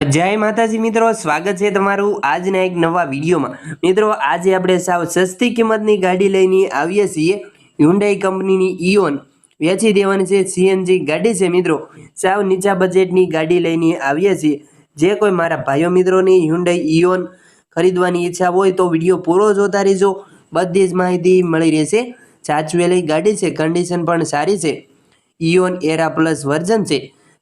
જય માતાજી મિત્રો, સ્વાગત છે તમારું આજના એક નવા વિડીયોમાં. મિત્રો, આજે આપણે સાવ સસ્તી કિંમતની ગાડી લઈને આવીએ છીએ. હ્યુન્ડાઈ કંપનીની ઇઓન વેચી દેવાની છે સીએનજી ગાડી છે મિત્રો. સાવ નીચા બજેટની ગાડી લઈને આવીએ છીએ. જે કોઈ મારા ભાઈઓ મિત્રોની હ્યુન્ડાઈ ઇઓન ખરીદવાની ઈચ્છા હોય તો વીડિયો પૂરો જોતા રહેજો. બધી જ માહિતી મળી રહેશે. સાચવેલી ગાડી છે કન્ડિશન પણ સારી છે. ઇઓન એરા પ્લસ વર્ઝન છે.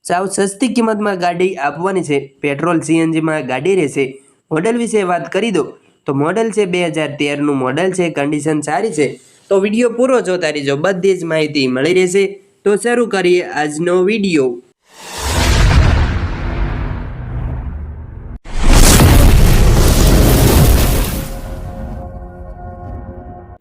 સાવ સસ્તી કિંમતમાં ગાડી આપવાની છે. પેટ્રોલ સીએનજીમાં ગાડી રહેશે. મોડલ વિશે વાત કરી દો. તો મોડલ છે બે હજાર તેરનું મોડલ છે. કન્ડિશન સારી છે. તો વીડિયો પૂરો જોતા રહેજો. બધી જ માહિતી મળી રહેશે. તો શરૂ કરીએ આજનો વીડિયો.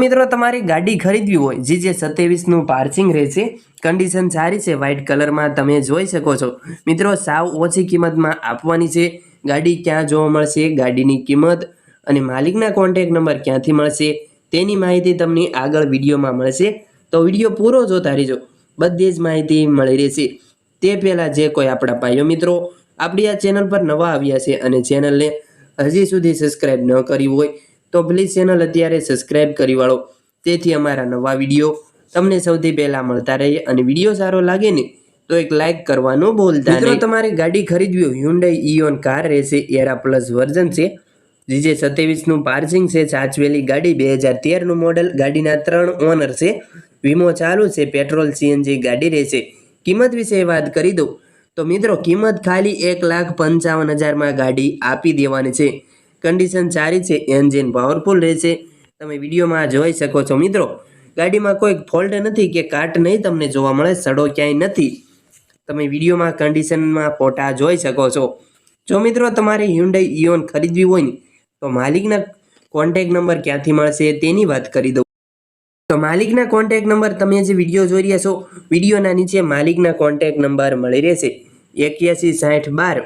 મિત્રો, તમારી ગાડી ખરીદવી હોય, જે જે સત્યાવીસનું પાર્સિંગ રહેશે કન્ડિશન સારી છે વ્હાઇટ કલરમાં તમે જોઈ શકો છો. મિત્રો, સાવ ઓછી કિંમતમાં આપવાની છે. ગાડી ક્યાં જોવા મળશે? ગાડીની કિંમત અને માલિકના કોન્ટેક નંબર ક્યાંથી મળશે? તેની માહિતી તમને આગળ વિડીયોમાં મળશે. તો વીડિયો પૂરો જોતા રહેજો. બધી જ માહિતી મળી રહેશે. તે પહેલાં જે કોઈ આપણા ભાઈઓ મિત્રો, આપણી આ ચેનલ પર નવા આવ્યા છે અને ચેનલને હજી સુધી સબસ્ક્રાઈબ ન કરી હોય તો પ્લીઝ ચેનલ અત્યારે સબસ્ક્રાઈબ કરી વાળો. તેથી અમારા નવા વીડિયો તમને સૌથી પહેલા મળતા રહે અને વીડિયો સારો લાગે ને તો એક લાઈક કરવાનું ભૂલતા નહીં. તમારે ગાડી ખરીદવી હોય હ્યુન્ડાઈ ઇયોન કાર રહેશે એરા પ્લસ વર્ઝન છે. જીજે સત્યાવીસનું પાર્સિંગ છે સાચવેલી ગાડી બે હજાર તેરનું મોડલ ગાડીના ત્રણ ઓનર છે. વીમો ચાલુ છે પેટ્રોલ સીએનજી ગાડી રહેશે. કિંમત વિશે વાત કરી દઉં. તો મિત્રો કિંમત ખાલી એક લાખ પંચાવન હજારમાં ગાડી આપી દેવાની છે. કન્ડિશન સારી છે એન્જિન પાવરફુલ રહેશે તમે વિડીયોમાં જોઈ શકો છો મિત્રો, ગાડીમાં કોઈ ફોલ્ટ નથી કે કાટ નહીં તમને જોવા મળે, સડો ક્યાંય નથી. તમે વિડીયોમાં કન્ડિશનમાં ફોટા જોઈ શકો છો. જો મિત્રો તમારે હ્યુન્ડાઈ ઇયોન ખરીદવી હોય ને, તો માલિકના કોન્ટેક નંબર ક્યાંથી મળશે તેની વાત કરી દઉં. તો માલિકના કોન્ટેક નંબર તમે જે વીડિયો જોઈ રહ્યા છો, વિડીયોના નીચે માલિકના કોન્ટેક નંબર મળી રહેશે. એક્યાસી સાઠ બાર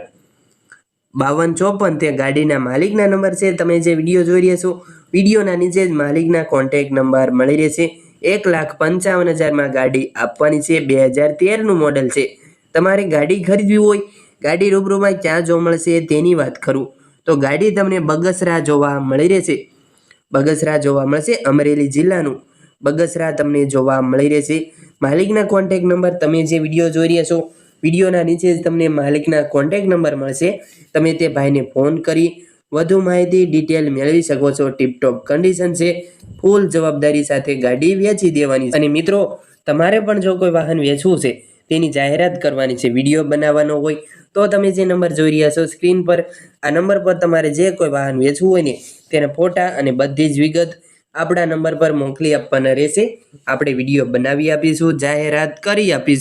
બાવન ચોપન તે ગાડીના માલિકના નંબર છે. તમે જે વીડિયો જોઈ રહ્યા છો, વિડીયોના નીચે જ માલિકના કોન્ટેક નંબર મળી રહેશે. એક લાખ પંચાવન હજારમાં ગાડી આપવાની છે. બે હજાર તેરનું મોડલ છે. તમારે ગાડી ખરીદવી હોય, ગાડી રૂબરૂમાં ક્યાં જોવા મળશે તેની વાત કરું. તો ગાડી તમને બગસરા જોવા મળી રહેશે. બગસરા જોવા મળશે અમરેલી જિલ્લાનું. બગસરા તમને જોવા મળી રહેશે. માલિકના કોન્ટેક નંબર તમે જે વીડિયો જોઈ રહ્યા છો વિડીયોના નીચે જ તમને માલિકના કોન્ટેક નંબર મળશે. તમે તે ભાઈને ફોન કરી વધુ માહિતી ડિટેલ મેળવી શકો છો. ટીપટોપ કન્ડિશન છે. ફૂલ જવાબદારી સાથે ગાડી વેચી દેવાની અને મિત્રો, તમારે પણ જો કોઈ વાહન વેચવું છે, તેની જાહેરાત કરવાની છે, વીડિયો બનાવવાનો હોય, તો તમે જે નંબર જોઈ રહ્યા છો સ્ક્રીન પર, આ નંબર પર તમારે જે કોઈ વાહન વેચવું હોય ને, તેના ફોટા અને બધી જ વિગત આપણા નંબર પર મોકલી આપવાના રહેશે. આપણે વીડિયો બનાવી આપીશું, જાહેરાત કરી આપીશું.